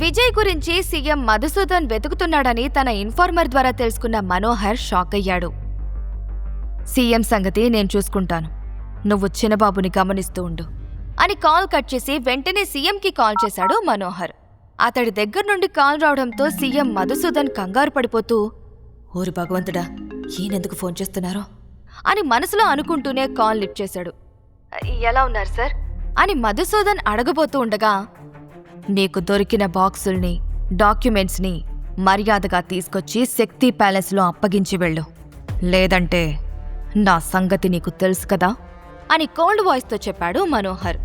విజయ్ గురించి సీఎం మధుసూదన్ వెతుకుతున్నాడని తన ఇన్ఫార్మర్ ద్వారా తెలుసుకున్న మనోహర్ షాక్ అయ్యాడు. సీఎం సంగతి నేను చూసుకుంటాను. నువ్వు చిన్నబాబుని గమనిస్తూ ఉండు. అని కాల్ కట్ చేసి వెంటనే సీఎంకి కాల్ చేశాడు మనోహర్. అతడి దగ్గర నుండి కాల్ రావడంతో సీఎం మధుసూదన్ కంగారు పడిపోతూ ఓరి భగవంతుడా ఈయనెందుకు ఫోన్ చేస్తున్నారో? అని మనసులో అనుకుంటూనే కాల్ లిఫ్ట్ చేశాడు. ఎలా ఉన్నారు సార్? అని మధుసూదన్ అడగబోతూ ఉండగా నీకు దొరికిన బాక్సుల్ని డాక్యుమెంట్స్ని మర్యాదగా తీసుకొచ్చి శక్తి ప్యాలెస్లో అప్పగించి వెళ్ళు. లేదంటే నా సంగతి నీకు తెలుసు కదా? అని కోల్డ్ వాయిస్తో చెప్పాడు మనోహర్.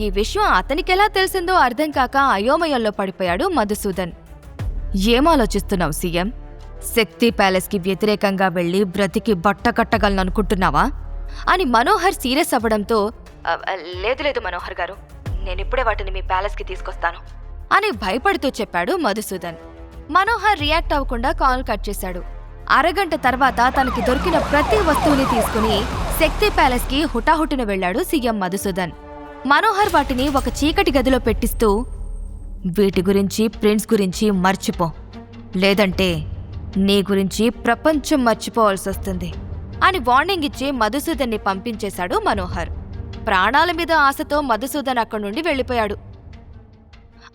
ఈ విషయం అతనికెలా తెలిసిందో అర్థం కాక అయోమయంలో పడిపోయాడు మధుసూదన్. ఏం ఆలోచిస్తున్నావు సీఎం? శక్తి ప్యాలెస్కి వ్యతిరేకంగా వెళ్ళి బ్రతికి బట్ట కట్టగలననుకుంటున్నావా? అని మనోహర్ సీరియస్ అవ్వడంతో లేదు లేదు మనోహర్ గారు. నేనిప్పుడే వాటిని మీ ప్యాలెస్కి తీసుకొస్తాను. అని భయపడుతూ చెప్పాడు మధుసూదన్. మనోహర్ రియాక్ట్ అవ్వకుండా కాల్ కట్ చేశాడు. అరగంట తర్వాత తనకి దొరికిన ప్రతి వస్తువుని తీసుకుని శక్తి ప్యాలెస్కి హుటాహుటిన వెళ్ళాడు సీఎం మధుసూదన్. మనోహర్ వాటిని ఒక చీకటి గదిలో పెట్టిస్తూ వీటి గురించి ప్రిన్స్ గురించి మర్చిపో. లేదంటే నీ గురించి ప్రపంచం మర్చిపోవాల్సి వస్తుంది అని వార్నింగ్ ఇచ్చి మధుసూదన్ని పంపించేశాడు మనోహర్. ప్రాణాల మీద ఆశతో మధుసూదన్ అక్కడి నుండి వెళ్ళిపోయాడు.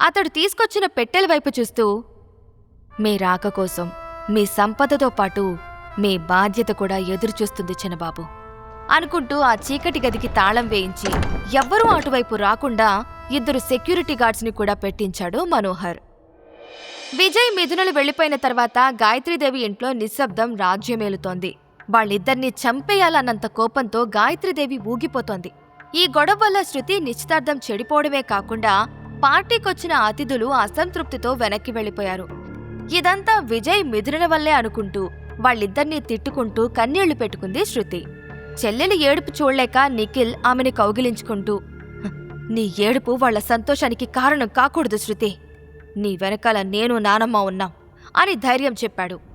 అతడు తీసుకొచ్చిన పెట్టెల వైపు చూస్తూ మీ రాక కోసం మీ సంపదతో పాటు మీ బాధ్యత కూడా ఎదురుచూస్తుంది చిన్నబాబు అనుకుంటూ ఆ చీకటి గదికి తాళం వేయించి ఎవ్వరూ అటువైపు రాకుండా ఇద్దరు సెక్యూరిటీ గార్డ్స్ని కూడా పెట్టించాడు మనోహర్. విజయ్ మిథునలు వెళ్ళిపోయిన తర్వాత గాయత్రీదేవి ఇంట్లో నిశ్శబ్దం రాజ్యమేలుతోంది. వాళ్ళిద్దరినీ చంపేయాలన్నంత కోపంతో గాయత్రీదేవి ఊగిపోతోంది. ఈ గొడవ వల్ల శృతి నిశ్చితార్థం చెడిపోవడమే కాకుండా పార్టీకొచ్చిన అతిథులు అసంతృప్తితో వెనక్కి వెళ్ళిపోయారు ఇదంతా విజయ్ మిథున వల్లే అనుకుంటూ వాళ్ళిద్దరినీ తిట్టుకుంటూ కన్నీళ్ళు పెట్టుకుంది శృతి. చెల్లెలు ఏడుపు చూడలేక నిఖిల్ ఆమెని కౌగిలించుకుంటూ నీ ఏడుపు వాళ్ళ సంతోషానికి కారణం కాకూడదు శృతి. నీ వెనకాల నేను నానమ్మ ఉన్నాం అని ధైర్యం చెప్పాడు.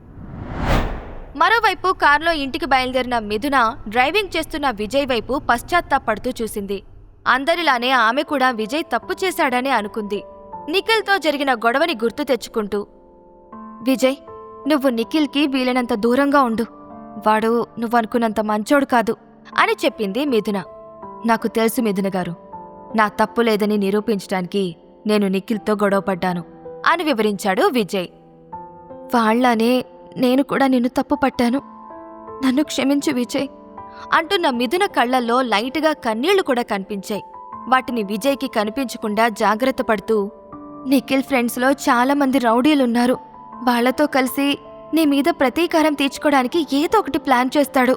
మరోవైపు కారులో ఇంటికి బయలుదేరిన మిథున డ్రైవింగ్ చేస్తున్న విజయ్ వైపు పశ్చాత్తాపడుతూ చూసింది. అందరిలానే ఆమె కూడా విజయ్ తప్పు చేశాడని అనుకుంది. నిఖిల్తో జరిగిన గొడవని గుర్తు తెచ్చుకుంటూ విజయ్ నువ్వు నిఖిల్కి వీలైనంత దూరంగా ఉండు. వాడు నువ్వనుకున్నంత మంచోడు కాదు అని చెప్పింది మిథున. నాకు తెలుసు మిథున గారు నా తప్పు లేదని నిరూపించడానికి నేను నిఖిల్తో గొడవపడ్డాను అని వివరించాడు విజయ్. వాళ్ళానే నేను కూడా నిన్ను తప్పు పట్టాను. నన్ను క్షమించు విజయ్. అంటూ నా మిథున కళ్ళల్లో లైట్గా కన్నీళ్ళు కూడా కనిపించాయి. వాటిని విజయ్కి కనిపించకుండా జాగ్రత్త పడుతూ నిఖిల్ ఫ్రెండ్స్లో చాలామంది రౌడీలున్నారు. వాళ్ళతో కలిసి నీ మీద ప్రతీకారం తీర్చుకోవడానికి ఏదో ఒకటి ప్లాన్ చేస్తాడు.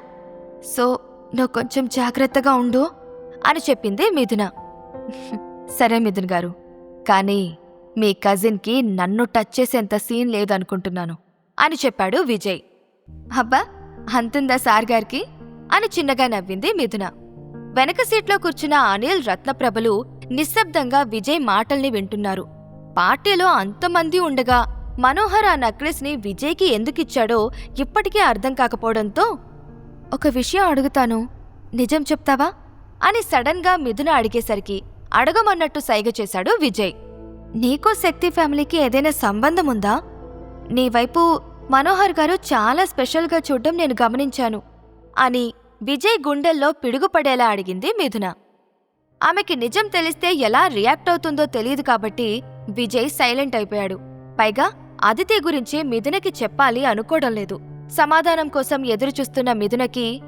సో నువ్వు కొంచెం జాగ్రత్తగా ఉండు అని చెప్పింది మిథున. సరే మిథున్ గారు కానీ మీ కజిన్కి నన్ను టచ్ చేసేంత సీన్ లేదనుకుంటున్నాను. అని చెప్పాడు విజయ్. అబ్బా అంతుందా సార్ గారికి? అని చిన్నగా నవ్వింది మిథున. వెనక సీట్లో కూర్చున్న అనిల్ రత్నప్రభలు నిశ్శబ్దంగా విజయ్ మాటల్ని వింటున్నారు. పార్టీలో అంతమంది ఉండగా మనోహర్ ఆ నెక్లెస్ని విజయ్కి ఎందుకిచ్చాడో ఇప్పటికీ అర్థం కాకపోవడంతో ఒక విషయం అడుగుతాను. నిజం చెప్తావా? అని సడన్గా మిథున అడిగేసరికి అడగమన్నట్టు సైగ చేశాడు విజయ్. నీకో శక్తి ఫ్యామిలీకి ఏదైనా సంబంధం ఉందా నీ వైపు మనోహర్ గారు చాలా స్పెషల్గా చూడడం నేను గమనించాను అని విజయ్ గుండెల్లో పిడుగుపడేలా అడిగింది మిథున. ఆమెకి నిజం తెలిస్తే ఎలా రియాక్ట్ అవుతుందో తెలియదు కాబట్టి విజయ్ సైలెంట్ అయిపోయాడు. పైగా అదితి గురించి మిథునకి చెప్పాలి అనుకోవడం లేదు. సమాధానం కోసం ఎదురుచూస్తున్న మిథునకి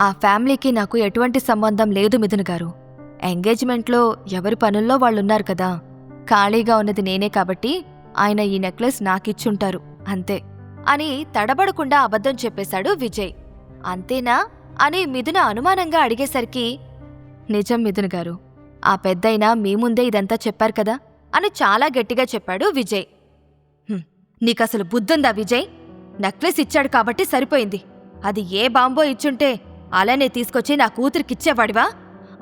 ఆ ఫ్యామిలీకి నాకు ఎటువంటి సంబంధం లేదు మిథున్ గారు. ఎంగేజ్మెంట్లో ఎవరి పనుల్లో వాళ్ళున్నారు కదా. ఖాళీగా ఉన్నది నేనే కాబట్టి ఆయన ఈ నెక్లెస్ నాకిచ్చుంటారు. అంతే. అని తడబడకుండా అబద్ధం చెప్పేశాడు విజయ్. అంతేనా? అని మిథున అనుమానంగా అడిగేసరికి నిజం మిథున్ గారు ఆ పెద్దయినా మీ ముందే ఇదంతా చెప్పారు కదా? అని చాలా గట్టిగా చెప్పాడు విజయ్. నీకసలు బుద్ధుందా విజయ్? నెక్లెస్ ఇచ్చాడు కాబట్టి సరిపోయింది. అది ఏ బాంబో ఇచ్చుంటే అలానే తీసుకొచ్చి నా కూతురికిచ్చేవాడివా?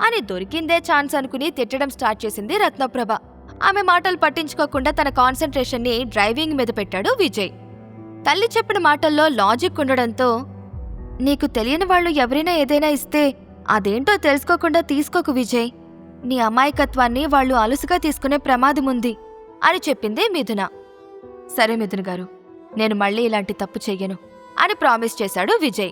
అని దొరికిందే ఛాన్స్ అనుకుని తిట్టడం స్టార్ట్ చేసింది రత్నప్రభ. ఆమె మాటలు పట్టించుకోకుండా తన కాన్సన్ట్రేషన్ని డ్రైవింగ్ మీద పెట్టాడు విజయ్. తల్లి చెప్పిన మాటల్లో లాజిక్ ఉండడంతో నీకు తెలియని వాళ్ళు ఎవరైనా ఏదైనా ఇస్తే అదేంటో తెలుసుకోకుండా తీసుకోకు విజయ్. నీ అమాయకత్వాన్ని వాళ్ళు అలుసుగా తీసుకునే ప్రమాదం ఉంది అని చెప్పింది మిథున. సరే మిథున్ గారు నేను మళ్ళీ ఇలాంటి తప్పు చెయ్యను అని ప్రామిస్ చేశాడు విజయ్.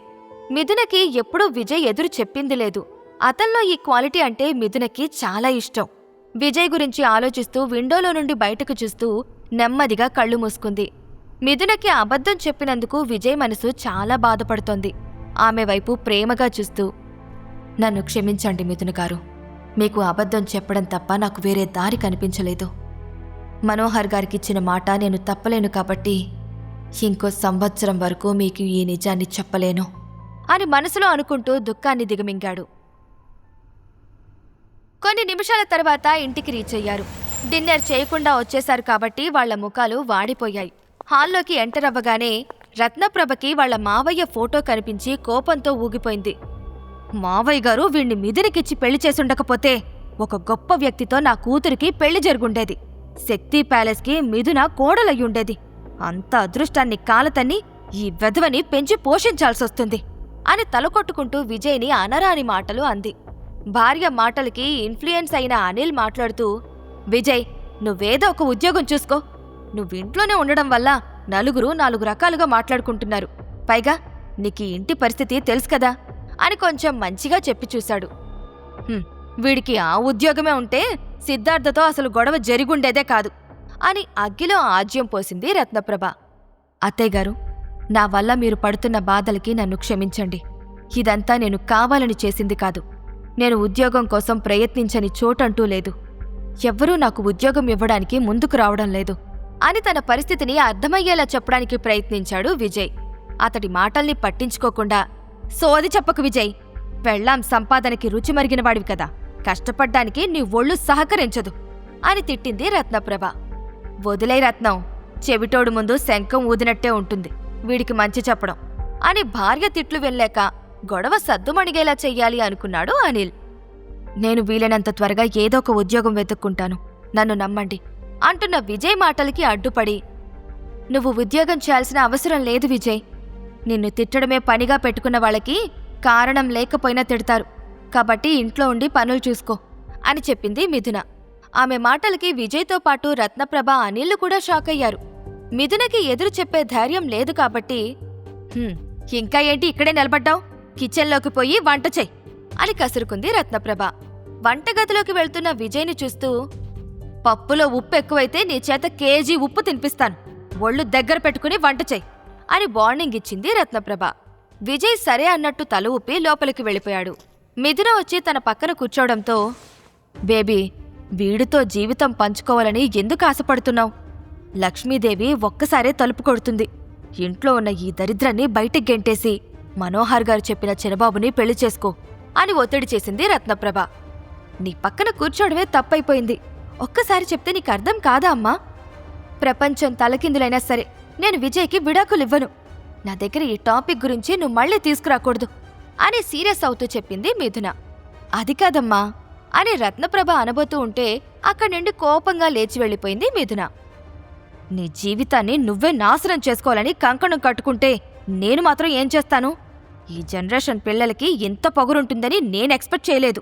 మిథునకి ఎప్పుడూ విజయ్ ఎదురు చెప్పింది లేదు. అతల్లో ఈ క్వాలిటీ అంటే మిథునకి చాలా ఇష్టం. విజయ్ గురించి ఆలోచిస్తూ విండోలో నుండి బయటకు చూస్తూ నెమ్మదిగా కళ్ళు మూసుకుంది. మిథునకి అబద్ధం చెప్పినందుకు విజయ్ మనసు చాలా బాధపడుతోంది. ఆమె వైపు ప్రేమగా చూస్తూ నన్ను క్షమించండి మిథున గారు. మీకు అబద్ధం చెప్పడం తప్ప నాకు వేరే దారి కనిపించలేదు. మనోహర్ గారికి ఇచ్చిన మాట నేను తప్పలేను కాబట్టి ఇంకో సంవత్సరం వరకు మీకు ఈ నిజాన్ని చెప్పలేను అని మనసులో అనుకుంటూ దుఃఖాన్ని దిగమింగాడు. కొన్ని నిమిషాల తర్వాత ఇంటికి రీచ్ అయ్యారు. డిన్నర్ చేయకుండా వచ్చేశారు కాబట్టి వాళ్ళ ముఖాలు వాడిపోయాయి. హాల్లోకి ఎంటర్ అవ్వగానే రత్నప్రభకి వాళ్ళ మావయ్య ఫోటో కనిపించి కోపంతో ఊగిపోయింది. మావయ్య గారు వీణ్ణి మిదిరికిచ్చి పెళ్ళి చేసుండకపోతే ఒక గొప్ప వ్యక్తితో నా కూతురికి పెళ్ళి జరుగుండేది. శక్తి ప్యాలెస్కి మిథున కోడలయ్యుండేది. అంత అదృష్టాన్ని కాలతన్ని ఈ వెధవని పెంచి పోషించాల్సొస్తుంది అని తలకొట్టుకుంటూ విజయ్ని అనరాని మాటలు అంది. భార్య మాటలకి ఇన్ఫ్లుయెన్స్ అయిన అనిల్ మాట్లాడుతూ విజయ్ నువ్వేదో ఒక ఉద్యోగం చూసుకో. నువ్వింట్లోనే ఉండడం వల్ల నలుగురు నాలుగు రకాలుగా మాట్లాడుకుంటున్నారు. పైగా నీకు ఇంటి పరిస్థితి తెలుసు కదా అని కొంచెం మంచిగా చెప్పి చూశాడు. వీడికి ఆ ఉద్యోగమే ఉంటే సిద్ధార్థతో అసలు గొడవ జరిగుండేదే కాదు అని అగ్గిలో ఆజ్యం పోసింది రత్నప్రభ. అత్తయ్య గారు నా వల్ల మీరు పడుతున్న బాధలకి నన్ను క్షమించండి. ఇదంతా నేను కావాలని చేసింది కాదు. నేను ఉద్యోగం కోసం ప్రయత్నించని చోటంటూ లేదు. ఎవ్వరూ నాకు ఉద్యోగం ఇవ్వడానికి ముందుకు రావడం లేదు. అని తన పరిస్థితిని అర్థమయ్యేలా చెప్పడానికి ప్రయత్నించాడు విజయ్. అతడి మాటల్ని పట్టించుకోకుండా సోది చెప్పకు విజయ్ పెళ్ళాం సంపాదనకి రుచి మరిగినవాడివి కదా కష్టపడ్డానికి నీ ఒళ్ళు సహకరించదు అని తిట్టింది రత్నప్రభ. వదిలే రత్నం చెవిటోడు ముందు శంఖం ఊదినట్టే ఉంటుంది వీడికి మంచి చెప్పడం అని భార్య తిట్లు వెళ్ళాక గొడవ సద్దుమణిగేలా చెయ్యాలి అనుకున్నాడు అనిల్. నేను వీలైనంత త్వరగా ఏదో ఒక ఉద్యోగం వెతుక్కుంటాను నన్ను నమ్మండి. అంటున్న విజయ్ మాటలకి అడ్డుపడి. నువ్వు ఉద్యోగం చేయాల్సిన అవసరం లేదు విజయ్. నిన్ను తిట్టడమే పనిగా పెట్టుకున్న వాళ్ళకి కారణం లేకపోయినా తిడతారు. కాబట్టి ఇంట్లో ఉండి పనులు చూసుకో అని చెప్పింది మిథున. ఆమె మాటలకి విజయ్తో పాటు రత్నప్రభ అనిల్లు కూడా షాక్ అయ్యారు. మిథునకి ఎదురు చెప్పే ధైర్యం లేదు కాబట్టి ఇంకా ఏంటి ఇక్కడే నిలబడ్డావు? కిచెన్లోకి పోయి వంట చెయ్యి అని కసురుకుంది రత్నప్రభ. వంటగదిలోకి వెళ్తున్న విజయ్ని చూస్తూ పప్పులో ఉప్పు ఎక్కువైతే నీ చేత కేజీ ఉప్పు తినిపిస్తాను. ఒళ్ళు దగ్గర పెట్టుకుని వంట చెయ్యి అని వార్నింగ్ ఇచ్చింది రత్నప్రభ. విజయ్ సరే అన్నట్టు తల ఊపి లోపలికి వెళ్ళిపోయాడు. మిథున వచ్చి తన పక్కన కూర్చోవడంతో బేబీ వీడితో జీవితం పంచుకోవాలని ఎందుకు ఆశపడుతున్నావు? లక్ష్మీదేవి ఒక్కసారే తలుపు కొడుతుంది. ఇంట్లో ఉన్న ఈ దరిద్రాన్ని బయటికి గెంటేసి మనోహర్ గారు చెప్పిన చిరబాబుని పెళ్ళి చేసుకో అని ఒత్తిడి చేసింది రత్నప్రభ. నీ పక్కన కూర్చోవడమే తప్పైపోయింది. ఒక్కసారి చెప్తే నీకు అర్థం కాదా అమ్మా? ప్రపంచం తలకిందులైనా సరే నేను విజయ్కి విడాకులివ్వను. నా దగ్గర ఈ టాపిక్ గురించి నువ్వు మళ్ళీ తీసుకురాకూడదు అని సీరియస్ అవుతూ చెప్పింది మిథున. అది కాదమ్మా అని రత్నప్రభ అనబోతూ ఉంటే అక్కడి నుండి కోపంగా లేచి వెళ్ళిపోయింది మిథున. నీ జీవితాన్ని నువ్వే నాశనం చేసుకోవాలని కంకణం కట్టుకుంటే నేను మాత్రం ఏం చేస్తాను? ఈ జనరేషన్ పిల్లలకి ఎంత పొగరుంటుందని నేను ఎక్స్పెక్ట్ చేయలేదు.